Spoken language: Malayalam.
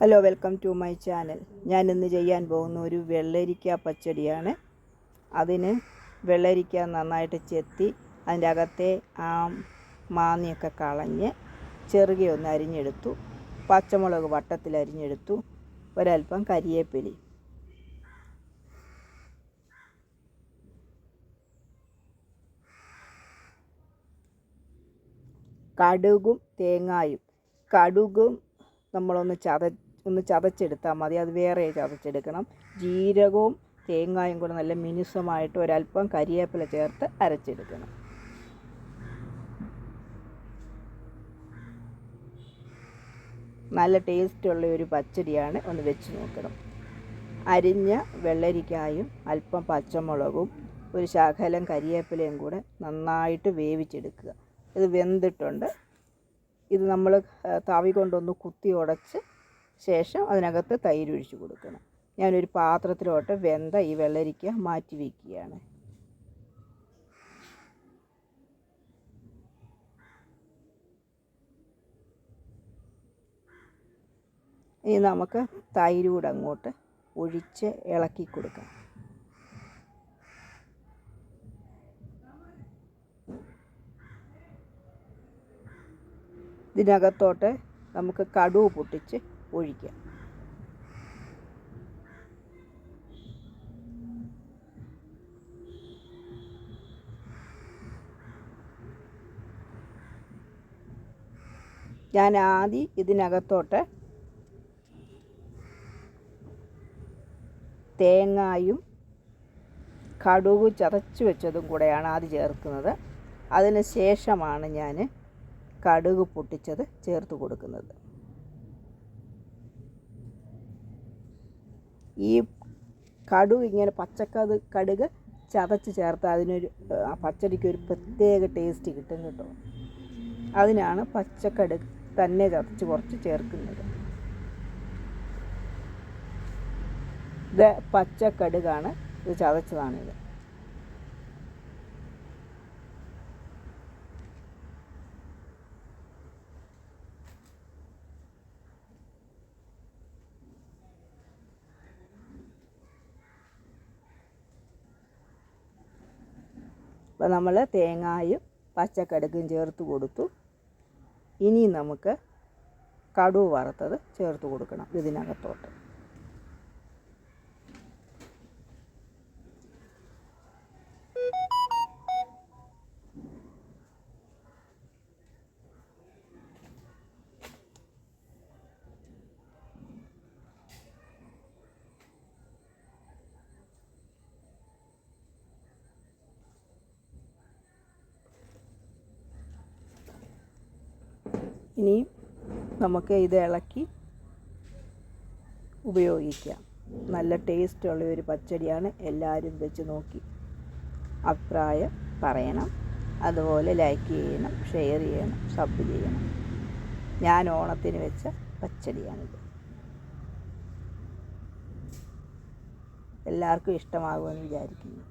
Hello welcome to my channel ഞാൻ ഇന്ന് ചെയ്യാൻ പോകുന്ന ഒരു വെള്ളരിക്ക പച്ചടിയാണ്. അതിന് വെള്ളരിക്ക നന്നായിട്ട് ചെത്തി അതിന്റെ അകത്തെ ആ മാന്നിയൊക്കെ കളഞ്ഞ് ചെറുകെ ഒന്ന് അരിഞ്ഞെടുത്തു. പച്ചമുളക് വട്ടത്തിൽ അരിഞ്ഞെടുത്തു. ഒരൽപ്പം കരിയേപ്പിലി. കടുകും തേങ്ങായും. കടുകും നമ്മളൊന്ന് ചത ഒന്ന് ചതച്ചെടുത്താൽ മതി. അത് വേറെ ചതച്ചെടുക്കണം. ജീരകവും തേങ്ങായും കൂടെ നല്ല മിനുസമായിട്ട് ഒരല്പം കരിയേപ്പില ചേർത്ത് അരച്ചെടുക്കണം. നല്ല ടേസ്റ്റുള്ള ഒരു പച്ചടിയാണ് ഒന്ന് വെച്ച് നോക്കണം. അരിഞ്ഞ വെള്ളരിക്കായും അല്പം പച്ചമുളകും ഒരു ശകലം കരിയേപ്പിലയും കൂടെ നന്നായിട്ട് വേവിച്ചെടുക്കുക. ഇത് വെന്തിട്ടുണ്ട്. ഇത് നമ്മൾ തവി കൊണ്ടൊന്ന് കുത്തി ഉടച്ച് ശേഷം അതിനകത്ത് തൈര് ഒഴിച്ചു കൊടുക്കണം. ഞാനൊരു പാത്രത്തിലോട്ട് വെന്ത ഈ വെള്ളരിക്ക മാറ്റി വയ്ക്കുകയാണ് ഇനി നമുക്ക് തൈര് അങ്ങോട്ട് ഒഴിച്ച് ഇളക്കി കൊടുക്കാം. ഇതിനകത്തോട്ട് നമുക്ക് കടുവ് പൊട്ടിച്ച് ഒഴിക്കാം ഞാൻ ആദ്യം ഇതിനകത്തോട്ട് തേങ്ങായും കടുക് ചതച്ച് വെച്ചതും കൂടെയാണ് ആദ്യം ചേർക്കുന്നത്. അതിന് ശേഷമാണ് ഞാൻ കടുക് പൊട്ടിച്ചത് ചേർത്ത് കൊടുക്കുന്നത്. ഈ കടുക് ഇങ്ങനെ പച്ചക്കത് കടുക് ചതച്ച് ചേർത്ത് അതിനൊരു ആ പച്ചടിക്ക് ഒരു പ്രത്യേക ടേസ്റ്റ് കിട്ടും കേട്ടോ. അതിനാണ് പച്ചക്കടുക് തന്നെ ചതച്ച് കുറച്ച് ചേർക്കുന്നത്. ഇത് പച്ചക്കടുകാണ് ഇത് ചതച്ചതാണിത്. അപ്പോൾ നമ്മൾ തേങ്ങായും പച്ചക്കടുക്കും ചേർത്ത് കൊടുത്തു. ഇനി നമുക്ക് കടുവ് വറുത്തത് ചേർത്ത് കൊടുക്കണം ഇതിനകത്തോട്ട്. ഇനിയും നമുക്ക് ഇത് ഇളക്കി ഉപയോഗിക്കാം. നല്ല ടേസ്റ്റുള്ള ഒരു പച്ചടിയാണ് എല്ലാവരും വെച്ച് നോക്കി അഭിപ്രായം പറയണം. അതുപോലെ ലൈക്ക് ചെയ്യണം ഷെയർ ചെയ്യണം സബ് ചെയ്യണം. ഞാൻ ഓണത്തിന് വെച്ച പച്ചടിയാണിത്. എല്ലാവർക്കും ഇഷ്ടമാകുമെന്ന് വിചാരിക്കുന്നു.